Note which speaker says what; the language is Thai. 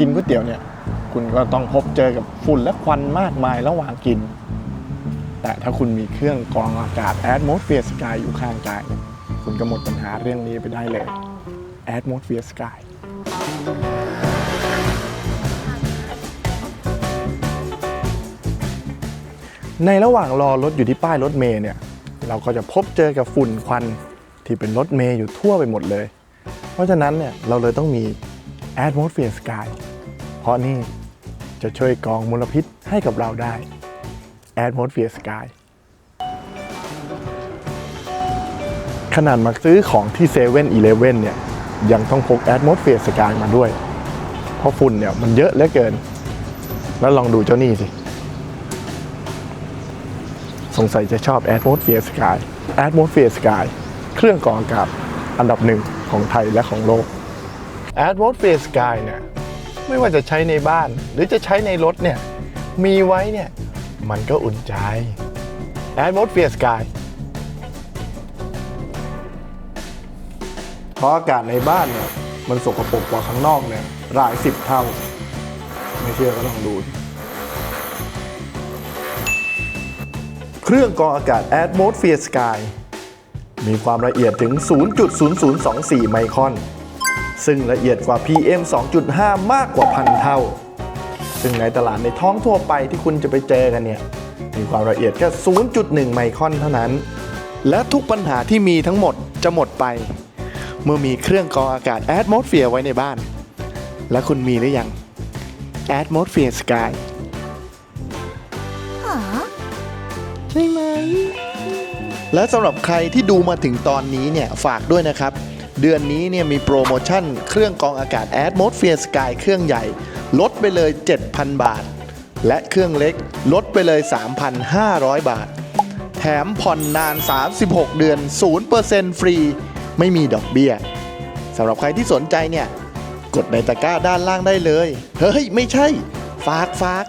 Speaker 1: กินก๋วยเตี๋ยวเนี่ย คุณก็ต้องพบเจอกับฝุ่นและควันมากมายระหว่างกิน แต่ถ้าคุณมีเครื่องกรองอากาศ Atmosphere Sky อยู่ข้างกายเนี่ยคุณก็หมดปัญหาเรื่องนี้ไปได้เลย Atmosphere Sky ในระหว่างรอรถอยู่ที่ป้ายรถเมล์เนี่ย เราก็จะพบเจอกับฝุ่นควันที่เป็นรถเมล์อยู่ทั่วไปหมดเลย เพราะฉะนั้นเนี่ยเราเลยต้องมี Atmosphere Sky เพราะนี่จะช่วยกองมลพิษให้กับเราได้ Atmosphere Sky ขนาดมาซื้อของที่7 e เ e ่ e อเนี่ย ยังต้องพก Atmosphere Sky มาด้วย เพราะฝุ่นเนี่ยมันเยอะเหลือเกิน แล้วลองดูเจ้านี่สิ สงสัยจะชอบ Atmosphere Sky Atmosphere Sky เครื่องกรองอากาศอันดับหนึ่งของไทยและของโลก Atmosphere Sky เนี่ยไม่ว่าจะใช้ในบ้านหรือจะใช้ในรถเนี่ยมีไว้เนี่ยมันก็อุ่นใจ Atmosphere Sky เพราะอากาศในบ้านเนี่ยมันสกปรกกว่าข้างนอกเนี่ยหลายสิบเท่า ไม่เชื่อก็ลองดู เครื่องกรองอากาศ Atmosphere Sky มีความละเอียดถึง 0.0024 ไมครอน ซึ่งละเอียดกว่า PM 2.5 มากกว่าพันเท่า ซึ่งในตลาดในท้องทั่วไปที่คุณจะไปเจอกันเนี่ย มีความละเอียดแค่ 0.1 ไมครอนเท่านั้น และทุกปัญหาที่มีทั้งหมดจะหมดไป เมื่อมีเครื่องกรองอากาศ Atmosphere ไว้ในบ้าน และคุณมีหรือยัง Atmosphere Sky ใช่ไหม และสำหรับใครที่ดูมาถึงตอนนี้เนี่ยฝากด้วยนะครับ เดือนนี้เนี่ยมีโปรโมชั่นเครื่องกองอากาศ Atmosphere Sky เครื่องใหญ่ ลดไปเลย 7,000 บาท และเครื่องเล็กลดไปเลย 3,500 บาท แถมผ่อนนาน 36 เดือน 0%ฟรี ไม่มีดอกเบี้ยสำหรับใครที่สนใจเนี่ย กดในตะกร้าด้านล่างได้เลย เฮ้ย ไม่ใช่ ฝากฝาก